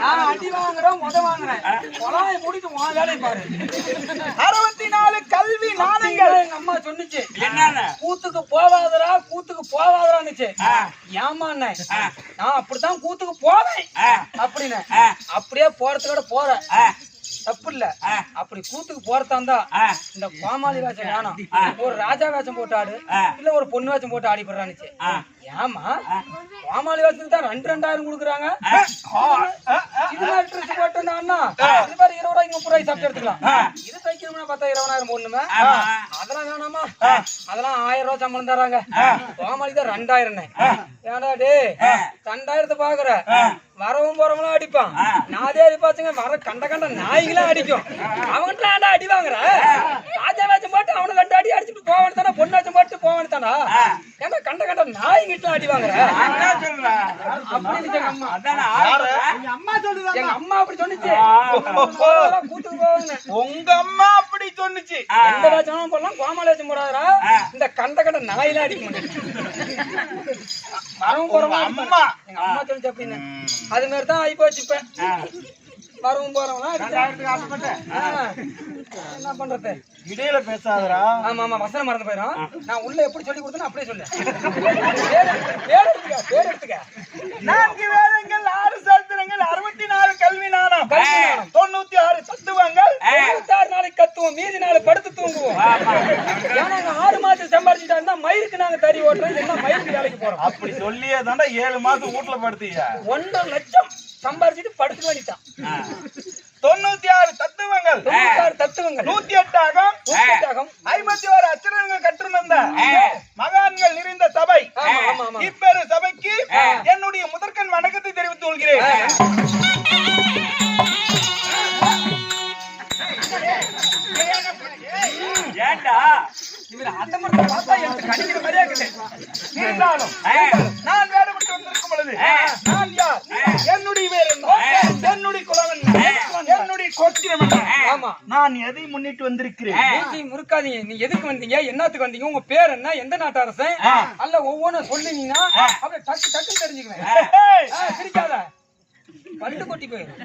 நான் அடி வாங்குறேன் முத வாங்குறேன். கொலாயை மூடிட்டு உன் வேலையை பாரு. அறுபத்தி நாலு கல்வி எங்க அம்மா சொன்னுச்சு. என்னன்னு? கூத்துக்கு போவாதடா கூத்துக்கு போவாதடான்னுச்சு. ஏமா அண்ணே நான் அப்படித்தான் கூத்துக்கு போவேன். அப்படின்னு. அப்படியே போறதுக்கூட போறேன். தப்பு இல்ல அப்படி கூத்துக்கு போறதா இந்த கோமாளி வேஷம் வேணாம். ஒரு ராஜா வேஷம் போட்டு ஆடு இல்ல ஒரு பொண்ணு வேஷம் போட்டு ஆடி போடுறானுச்சு ஏமா வேஷத்துக்கு தான் ரெண்டு ரெண்டாயிரம் கொடுக்குறாங்க. இது மாதிரி ட்ரெஸ் போட்டு வந்தா அண்ணா இது மாதிரி இருபது ரூபாய்க்கு முப்பது ரூபாய்க்கு சாப்பிட்டு எடுத்துக்கலாம். இது தைக்கணும்னா பார்த்தா இருபதாயிரம் போடணுமே. அதெல்லாம் வேணாமா? அதெல்லாம் ஆயிரம் ரூபாய் சம்பளம் தராங்க. கோமாளி தான் ரெண்டாயிரம் ஏன்டா டேய் ரெண்டாயிரத்தை பாக்குற. வரவும் போறவங்களும் அடிப்பான். நாதே அடிப்பாச்சுங்க. வர கண்ட கண்ட நாய்களும் அடிக்கும். அவன்கிட்ட ஏன்டா அடி வாங்குற ராஜா வேச்சம் போட்டு அவனை ரெண்டு அடி அடிச்சுட்டு போவானு தானே பொண்ணு வேச்சம் போட்டு போவானு தானா ஏன்னா கண்ட அடி வாங்குற? எங்க அம்மா அப்படி சொன்னுச்சு. உங்க அம்மா அப்படி சொன்னுச்சு. எந்த வேச்சமும் போடலாம்? வேச்சம் போடாதடா. இந்த கண்ட கண்ட நாயில அடிக்க மாட்டேன். போறவங்க அம்மா. எங்க அம்மா சொல்லிச்சு அப்படின்னு. அது மாதிரி தான் ஆகி போச்சு இப்ப. வரவும் போறவங்க என்ன பண்றது? இடையில பேசாதடா. ஆமா ஆமா வசனம் மறந்து போயிடும் நான் உள்ள எப்படி சொல்லி கொடுத்தேனோ அப்படியே சொல்லு. பேர் எடுத்துக்க பேர் எடுத்துக்க. நான்கு வேதங்கள் ஆறு சாஸ்திரங்கள் அறுபத்தி நாலு கல்வி நாணம். தொண்ணூத்தி ஆறு தத்துவங்கள். இருபத்தாறு நாளைக்கு கத்துவோம். மீதி நாள் படுத்து தூங்குவோம். நாங்க ஆறு மாசம் சம்பாதிச்சுட்டா இருந்தா மயிருக்கு நாங்க தறி ஓட்டுறோம் இல்லைன்னா மயிருக்கு வேலைக்கு போறோம். அப்படி சொல்லியே தாண்டா ஏழு மாசம் வீட்டுல படுத்தீங்க. ஒன்றரை லட்சம். சம்பாதிச்சுட்டு படுத்து வேண்டிட்டான் தொண்ணூத்தி ஆறு தத்துவங்கள். தொண்ணூத்தாறு தத்துவங்கள். நூத்தி எட்டாகம் நூற்றுக்காகம். ஐம்பத்தி ஓரு அச்சரங்கள் கற்றுணர்ந்த மகான்கள் நிறைந்த சபை. இப்பெரு சபைக்கு என்னுடைய முதற்கண் வணக்கத்தை தெரிவித்துக் கொள்கிறேன். ஏண்டா? இவர் அந்த மரத்தை பார்த்தா எனக்கு கடிக்கிற மாதிரியா இருக்குது. இருந்தாலும் ஆமா. நான் எதை முன்னிட்டு வந்திருக்கிறேன்? முறுக்காதீங்க. நீ எதுக்கு வந்தீங்க? என்னத்துக்கு வந்தீங்க? உங்க பேர் என்ன? எந்த நாட்டு அரசன் அல்ல ஒவ்வொன்றும் சொல்லுனீங்கன்னா அப்படியே டக்கு டக்குன்னு தெரிஞ்சுக்குவேன். சிரிக்காத. பல்லு கொட்டி போயிடும்